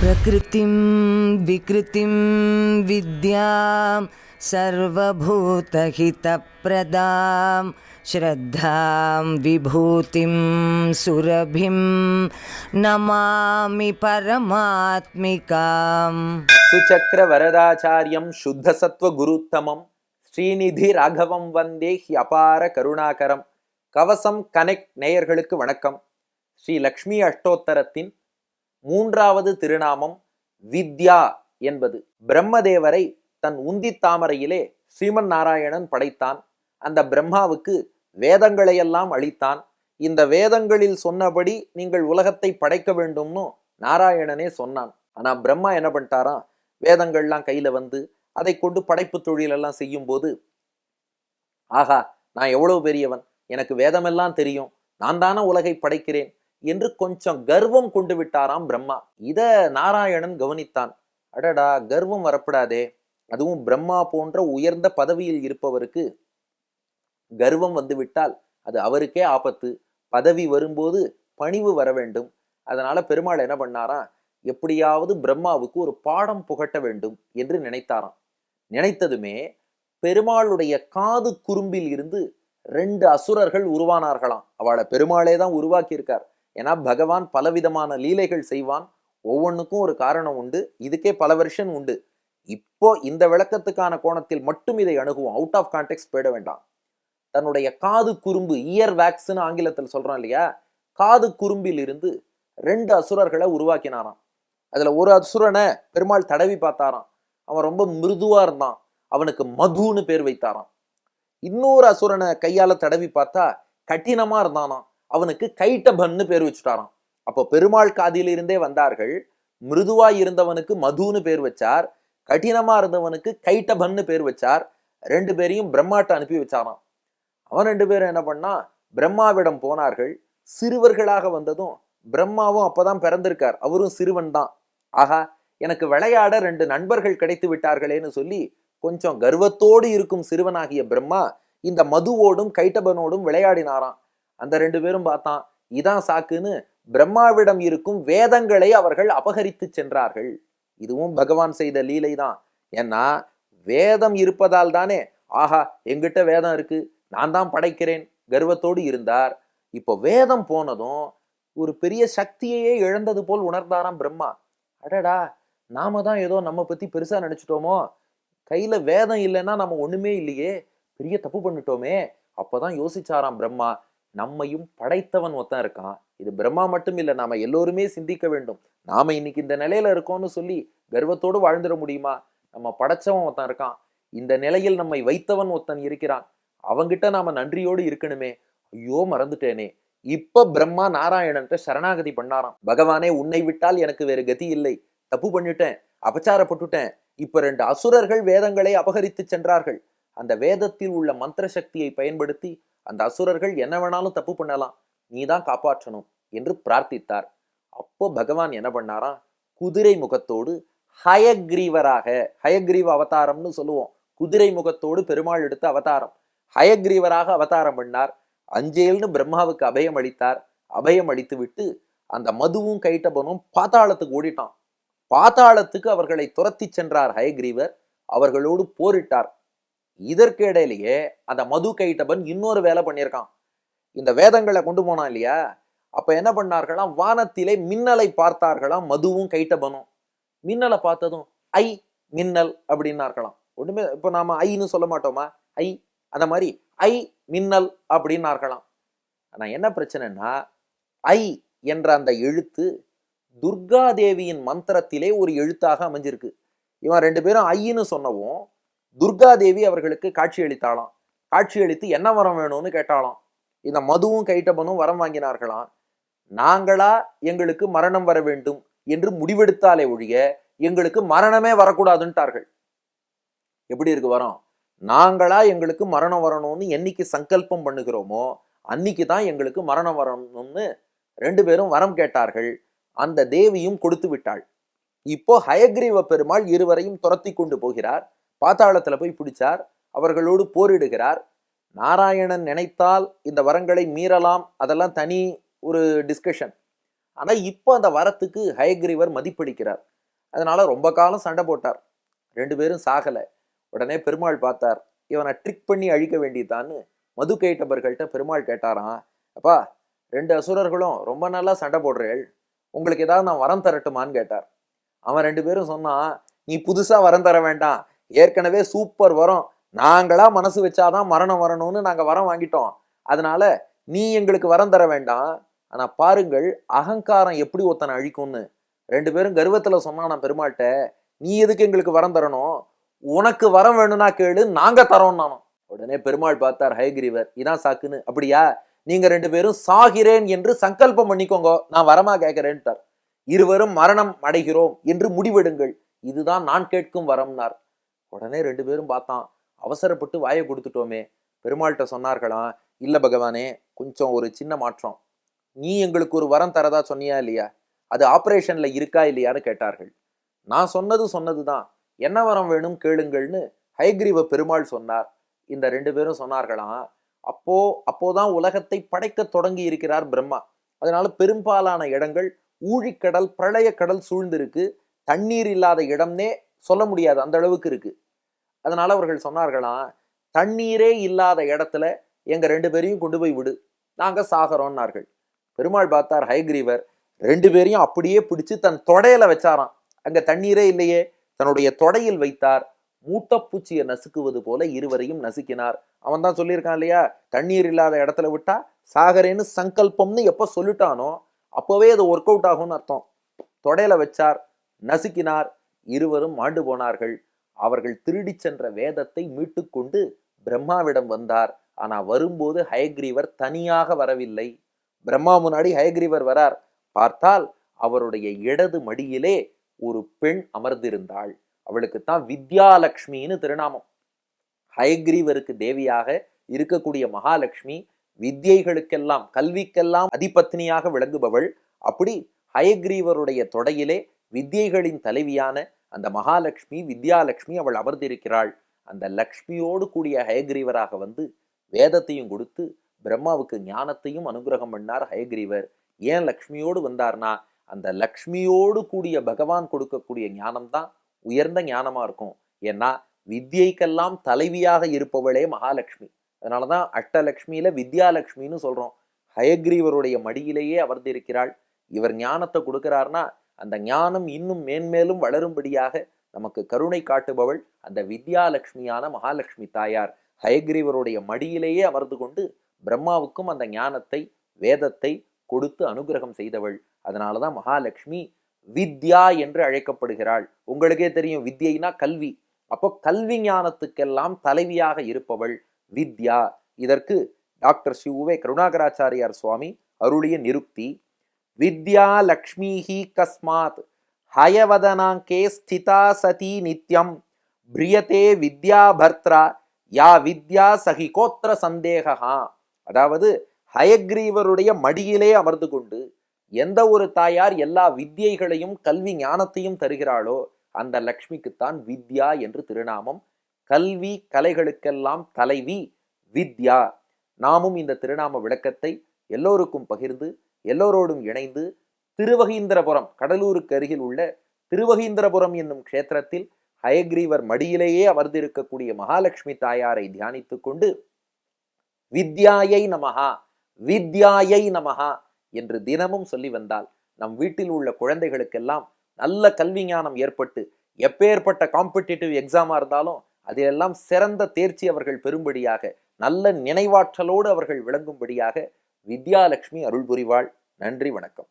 ప్రకృతిం వికృతిం విద్యాం सर्वभूतहितप्रदां श्रद्धां विभूतिं सुरभिं नमामि परमात्मिकां सुचक्रवरदाचार्यं शुद्धसत्त्वगुरुत्तमम् ஸ்ரீநிதி ராகவம் வந்தே ஹி அபார கருணாகரம். கவசம் கனெக்ட் நேயர்களுக்கு வணக்கம். ஸ்ரீ லக்ஷ்மி அஷ்டோத்தரத்தின் மூன்றாவது திருநாமம் வித்யா என்பது. பிரம்மதேவரை தன் உந்தி தாமரையிலே ஸ்ரீமன் நாராயணன் படைத்தான். அந்த பிரம்மாவுக்கு வேதங்களையெல்லாம் அளித்தான். இந்த வேதங்களில் சொன்னபடி நீங்கள் உலகத்தை படைக்க வேண்டும்னு நாராயணனே சொன்னான். ஆனா பிரம்மா என்ன பண்ணிட்டாராம்? வேதங்கள்லாம் கையில வந்து அதை கொண்டு படைப்பு தொழிலெல்லாம் செய்யும் போது ஆகா நான் எவ்வளவு பெரியவன்? எனக்கு வேதமெல்லாம் தெரியும். நான் தானே உலகை படைக்கிறேன் என்று கொஞ்சம் கர்வம் கொண்டு விட்டாராம் பிரம்மா. இத நாராயணன் கவனித்தான். அடடா கர்வம் வரப்படாதே. அதுவும் பிரம்மா போன்ற உயர்ந்த பதவியில் இருப்பவருக்கு கர்வம் வந்துவிட்டால் அது அவருக்கே ஆபத்து. பதவி வரும்போது பணிவு வர வேண்டும். அதனால பெருமாள் என்ன பண்ணாராம்? எப்படியாவது பிரம்மாவுக்கு ஒரு பாடம் புகட்ட வேண்டும் என்று நினைத்தாராம். நினைத்ததுமே பெருமாளுடைய காது குறும்பில் இருந்து ரெண்டு அசுரர்கள் உருவானார்களாம். அவளை பெருமாளே தான் உருவாக்கியிருக்கார். ஏன்னா பகவான் பலவிதமான லீலைகள் செய்வான். ஒவ்வொன்றுக்கும் ஒரு காரணம் உண்டு. இதுக்கே பல வருஷன் உண்டு. இப்போ இந்த விளக்கத்துக்கான கோணத்தில் மட்டும் இதை அணுகுவோம். அவுட் ஆஃப் கான்டெக்ட் போயிட வேண்டாம். தன்னுடைய காது குறும்பு இயர் வேக்ஸ்னு ஆங்கிலத்தில் சொல்றோம் இல்லையா? காது குறும்பில் இருந்து ரெண்டு அசுரர்களை உருவாக்கினாராம். அதுல ஒரு அசுரனை பெருமாள் தடவி பார்த்தாராம். அவன் ரொம்ப மிருதுவா இருந்தான். அவனுக்கு மதுன்னு பேர் வைத்தாராம். இன்னொரு அசுரனை கையால தடவி பார்த்தா கঠিனமா இருந்தானாம். அவனுக்கு கைட்டபன்னு பேர் வச்சுட்டாராம். அப்போ பெருமாள் காதில இருந்தே வந்தார்கள். மிருதுவா இருந்தவனுக்கு மதுன்னு பேர் வச்சார். கடினமா இருந்தவனுக்கு கைட்டபன்னு பேர் வச்சார். ரெண்டு பேரையும் பிரம்மாட்ட அனுப்பி வச்சாராம். அவன் ரெண்டு பேரும் என்ன பண்ணா பிரம்மாவிடம் போனார்கள். சிறுவர்களாக வந்ததும் பிரம்மாவும் அப்பதான் பிறந்திருக்கார். அவரும் சிறுவன் தான் ஆகா எனக்கு விளையாட ரெண்டு நண்பர்கள் கிடைத்து விட்டார்களேன்னு சொல்லி கொஞ்சம் கர்வத்தோடு இருக்கும் சிறுவனாகிய பிரம்மா இந்த மதுவோடும் கைட்டபனோடும் விளையாடினாராம். அந்த ரெண்டு பேரும் பார்த்தான் இதான் சாக்குன்னு பிரம்மாவிடம் இருக்கும் வேதங்களை அவர்கள் அபகரித்து சென்றார்கள். இதுவும் பகவான் செய்த லீலை தான் ஏன்னா வேதம் இருப்பதால் தானே ஆஹா எங்கிட்ட வேதம் இருக்கு நான் தான் படைக்கிறேன் கர்வத்தோடு இருந்தார். இப்போ வேதம் போனதும் ஒரு பெரிய சக்தியையே இழந்தது போல் உணர்ந்தாராம் பிரம்மா. அடடா நாம தான் ஏதோ நம்ம பத்தி பெருசா நினைச்சிட்டோமோ? கையில வேதம் இல்லைன்னா நம்ம ஒண்ணுமே இல்லையே. பெரிய தப்பு பண்ணிட்டோமே. அப்பதான் யோசிச்சாராம் பிரம்மா நம்மையும் படைத்தவன் ஒருத்தன் இருக்கான். இது பிரம்மா மட்டும் இல்ல நாம எல்லோருமே சிந்திக்க வேண்டும். நாம இன்னைக்கு இந்த நிலையில இருக்கோம்னு சொல்லி கர்வத்தோடு வாழ்ந்துட முடியுமா? நம்ம படைச்சவன் ஒருத்தன் இருக்கான். இந்த நிலையில் நம்மை வைத்தவன் ஒருத்தன் இருக்கிறான். அவங்கிட்ட நாம நன்றியோடு இருக்கணுமே. ஐயோ மறந்துட்டேனே. இப்ப பிரம்மா நாராயணன்ட்ட சரணாகதி பண்ணாராம். பகவானே உன்னை விட்டால் எனக்கு வேறு கதி இல்லை. தப்பு பண்ணிட்டேன் அபச்சாரப்பட்டுட்டேன். இப்ப ரெண்டு அசுரர்கள் வேதங்களை அபகரித்து சென்றார்கள். அந்த வேதத்தில் உள்ள மந்திர சக்தியை பயன்படுத்தி அந்த அசுரர்கள் என்ன வேணாலும் தப்பு பண்ணலாம். நீதான் காப்பாற்றணும் என்று பிரார்த்தித்தார். அப்போ பகவான் என்ன பண்ணாராம் குதிரை முகத்தோடு ஹயக்ரீவராக ஹயக்ரீவ அவதாரம்னு சொல்லுவோம். குதிரை முகத்தோடு பெருமாள் எடுத்த அவதாரம். ஹயக்ரீவராக அவதாரம் பண்ணார். அஞ்சேல்னு பிரம்மாவுக்கு அபயம் அளித்தார். அபயம் அளித்து விட்டு அந்த மதுவும் கைட்டபனும் பாத்தாளத்துக்கு ஓடிட்டான். பாதாளத்துக்கு அவர்களை துரத்தி சென்றார் ஹயக்ரீவர். அவர்களோடு போரிட்டார். இதற்கு இடையிலேயே அந்த மது கைட்டபன் இன்னொரு வேலை பண்ணியிருக்கான். இந்த வேதங்களை கொண்டு போனான் இல்லையா? அப்ப என்ன பண்ணார்களாம்? வானத்திலே மின்னலை பார்த்தார்களாம் மதுவும் கைட்டபனும் மின்னலை பார்த்ததும் ஐ மின்னல் அப்படின்னார்களாம். ஒண்ணுமே இப்போ நாம ஐன்னு சொல்ல மாட்டோமா? ஐ அந்த மாதிரி ஐ மின்னல் அப்படின்னார்களாம். ஆனா என்ன பிரச்சனைன்னா ஐ என்ற அந்த எழுத்து துர்காதேவியின் மந்திரத்திலே ஒரு எழுத்தாக அமைஞ்சிருக்கு. இவன் ரெண்டு பேரும் ஐயின்னு சொன்னவும் துர்காதேவி அவர்களுக்கு காட்சி அளித்தாளாம். காட்சி அளித்து என்ன வரம் வேணும்னு கேட்டாலாம் இந்த மதுவும் கைட்டபனும் வரம் வாங்கினார்களாம். நாங்களா எங்களுக்கு மரணம் வர வேண்டும் என்று முடிவெடுத்தாலே ஒழிய எங்களுக்கு மரணமே வரக்கூடாதுன்ட்டார்கள். எப்படி இருக்கு வரோம்? நாங்களா எங்களுக்கு மரணம் வரணும்னு என்னைக்கு சங்கல்பம் பண்ணுகிறோமோ அன்னைக்கு தான் எங்களுக்கு மரணம் வரணும்னு ரெண்டு பேரும் வரம் கேட்டார்கள். அந்த தேவியும் கொடுத்து விட்டாள். இப்போ ஹயக்ரீவ பெருமாள் இருவரையும் துரத்தி கொண்டு போகிறார். பாத்தாளத்துல போய் பிடிச்சார். அவர்களோடு போரிடுகிறார். நாராயணன் நினைத்தால் இந்த வரங்களை மீறலாம். அதெல்லாம் தனி ஒரு டிஸ்கஷன் ஆனா இப்போ அந்த வரத்துக்கு ஹயக்ரீவர் மதிப்பளிக்கிறார். அதனால ரொம்ப காலம் சண்டை போட்டார். ரெண்டு பேரும் சாகலை. உடனே பெருமாள் பார்த்தார். இவனை ட்ரிக் பண்ணி அழிக்க வேண்டியதான்னு மது கேட்டவர்கள்ட்ட பெருமாள் கேட்டாராம். அப்பா ரெண்டு அசுரர்களும் ரொம்ப நல்லா சண்டை போடுறேள். உங்களுக்கு ஏதாவது நான் வரம் தரட்டுமான்னு கேட்டார். அவன் ரெண்டு பேரும் சொன்னான் நீ புதுசாக வரம் தர வேண்டாம். ஏற்கனவே சூப்பர் வரம். நாங்களா மனசு வச்சாதான் மரணம் வரணும்னு நாங்கள் வரம் வாங்கிட்டோம். அதனால நீ எங்களுக்கு வரம் தர வேண்டாம். ஆனால் பாருங்கள் அகங்காரம் எப்படி ஒருத்தனை அழிக்கும்னு. ரெண்டு பேரும் கர்வத்தில் சொன்னான் நான் பெருமாள்கிட்ட நீ எதுக்கு எங்களுக்கு வரம் தரணும்? உனக்கு வரம் வேணும்னா கேளு நாங்கள் தரோம் நானும் உடனே பெருமாள் பார்த்தார் ஹயகிரிவர் இதான் சாக்குன்னு. அப்படியா? நீங்க ரெண்டு பேரும் சாகிறேன் என்று சங்கல்பம் பண்ணிக்கோங்க. நான் வரமா கேட்கிறேன்ட்டார் இருவரும் மரணம் அடைகிறோம் என்று முடிவெடுங்கள். இதுதான் நான் கேட்கும் வரம்னார். உடனே ரெண்டு பேரும் பார்த்தான். அவசரப்பட்டு வாயை கொடுத்துட்டோமே. பெருமாள்கிட்ட சொன்னார்களாம் இல்ல பகவானே கொஞ்சம் ஒரு சின்ன மாற்றம். நீ எங்களுக்கு ஒரு வரம் தரதா சொன்னியா இல்லையா? அது ஆப்ரேஷனில் இருக்கா இல்லையான்னு கேட்டார்கள். நான் சொன்னது சொன்னதுதான். என்ன வரம் வேணும் கேளுங்கள்னு ஹைகிரீவ பெருமாள் சொன்னார். இந்த ரெண்டு பேரும் சொன்னார்களாம் அப்போ அப்போதான் உலகத்தை படைக்க தொடங்கி இருக்கிறார் பிரம்மா. அதனால பெரும்பாலான இடங்கள் ஊழிக்கடல் பிரளய கடல் சூழ்ந்திருக்கு. தண்ணீர் இல்லாத இடம்னே சொல்ல முடியாது அந்த அளவுக்கு இருக்கு. அதனால அவர்கள் சொன்னார்களாம் தண்ணீரே இல்லாத இடத்துல எங்க ரெண்டு பேரையும் கொண்டு போய் விடு. நாங்க சாகரோன்னார்கள். பெருமாள் பார்த்தார் ஹைகிரீவர் ரெண்டு பேரையும் அப்படியே பிடிச்சு தன் தொடையில வச்சாராம். அங்க தண்ணீரே இல்லையே. தன்னுடைய தொடையில் வைத்தார். மூட்டப்பூச்சியை நசுக்குவது போல இருவரையும் நசுக்கினார். அவன் தான் சொல்லியிருக்கான் இல்லையா? தண்ணீர் இல்லாத இடத்துல விட்டா சாகரேன்னு சங்கல்பம்னு எப்ப சொல்லிட்டானோ அப்பவே அது ஒர்க் அவுட் ஆகும்னு அர்த்தம். தொடையில வச்சார் நசுக்கினார் இருவரும் மாண்டு போனார்கள். அவர்கள் திருடி சென்ற வேதத்தை மீட்டுக்கொண்டு பிரம்மாவிடம் வந்தார். ஆனா வரும்போது ஹயக்ரீவர் தனியாக வரவில்லை. பிரம்மா முன்னாடி ஹயக்ரீவர் வரார். பார்த்தால் அவருடைய இடது மடியிலே ஒரு பெண் அமர்ந்திருந்தாள். அவளுக்கு தான் வித்யாலக்ஷ்மின்னு திருநாமம். ஹயக்ரீவருக்கு தேவியாக இருக்கக்கூடிய மகாலட்சுமி வித்யைகளுக்கெல்லாம் கல்விக்கெல்லாம் அதிபத்னியாக விளங்குபவள். அப்படி ஹயக்ரீவருடைய தொடையிலே வித்யைகளின் தலைவியான அந்த மகாலட்சுமி வித்யாலட்சுமி அவள் அமர்ந்திருக்கிறாள். அந்த லக்ஷ்மியோடு கூடிய ஹயக்ரீவராக வந்து வேதத்தையும் கொடுத்து பிரம்மாவுக்கு ஞானத்தையும் அனுகிரகம் பண்ணார் ஹயக்ரீவர். ஏன் லக்ஷ்மியோடு வந்தார்னா அந்த லக்ஷ்மியோடு கூடிய பகவான் கொடுக்கக்கூடிய ஞானம் தான் உயர்ந்த ஞானமாக இருக்கும். ஏன்னா வித்யைக்கெல்லாம் தலைவியாக இருப்பவளே மகாலட்சுமி. அதனாலதான் அட்டலக்ஷ்மியில வித்யாலட்சுமின்னு சொல்றோம். ஹயக்ரீவருடைய மடியிலேயே அமர்ந்திருக்கிறாள். இவர் ஞானத்தை கொடுக்கிறார்னா அந்த ஞானம் இன்னும் மேன்மேலும் வளரும்படியாக நமக்கு கருணை காட்டுபவள் அந்த வித்யாலட்சுமியான மகாலட்சுமி தாயார். ஹயக்ரீவருடைய மடியிலேயே அமர்ந்து கொண்டு பிரம்மாவுக்கும் அந்த ஞானத்தை வேதத்தை கொடுத்து அனுகிரகம் செய்தவள். அதனாலதான் மகாலட்சுமி வித்யா என்று அழைக்கப்படுகிறாள். உங்களுக்கே தெரியும் வித்யைனா கல்வி. அப்போ கல்வி ஞானத்துக்கெல்லாம் தலைவியாக இருப்பவள் வித்யா. இதற்கு டாக்டர் சிவுவே கருணாகராச்சாரியார் சுவாமி அருளிய நிருக்தி. வித்யா லக்ஷ்மிஹி கஸ்மாத். ஹயவதனாங்கே ஸ்திதா சதி நித்யம். பிரியதே வித்யா பர்த்ரா. யா வித்யா சகி கோத்திர சந்தேகா அதாவது ஹயக்ரீவருடைய மடியிலே அமர்ந்து கொண்டு எந்த ஒரு தாயார் எல்லா வித்யைகளையும் கல்வி ஞானத்தையும் தருகிறாளோ அந்த லக்ஷ்மிக்குத்தான் வித்யா என்று திருநாமம். கல்வி கலைகளுக்கெல்லாம் தலைவி வித்யா. நாமும் இந்த திருநாம விளக்கத்தை எல்லோருக்கும் பகிர்ந்து எல்லோரோடும் இணைந்து திருவகீந்திரபுரம் கடலூருக்கு அருகில் உள்ள திருவகீந்திரபுரம் என்னும் க்ஷேத்திரத்தில் ஹயக்ரீவர் மடியிலேயே அமர்ந்திருக்கக்கூடிய மகாலட்சுமி தாயாரை தியானித்துக் கொண்டு வித்யாயை நமஹா வித்யாயை நமஹா என்று தினமும் சொல்லி வந்தால் நம் வீட்டில் உள்ள குழந்தைகளுக்கெல்லாம் நல்ல கல்வி ஞானம் ஏற்பட்டு எப்பேற்பட்ட காம்படிட்டிவ் எக்ஸாமா இருந்தாலும் அதிலெல்லாம் சிறந்த தேர்ச்சி அவர்கள் பெறும்படியாக நல்ல நினைவாற்றலோடு அவர்கள் விளங்கும்படியாக வித்யாலட்சுமி அருள் புரிவாள் நன்றி வணக்கம்.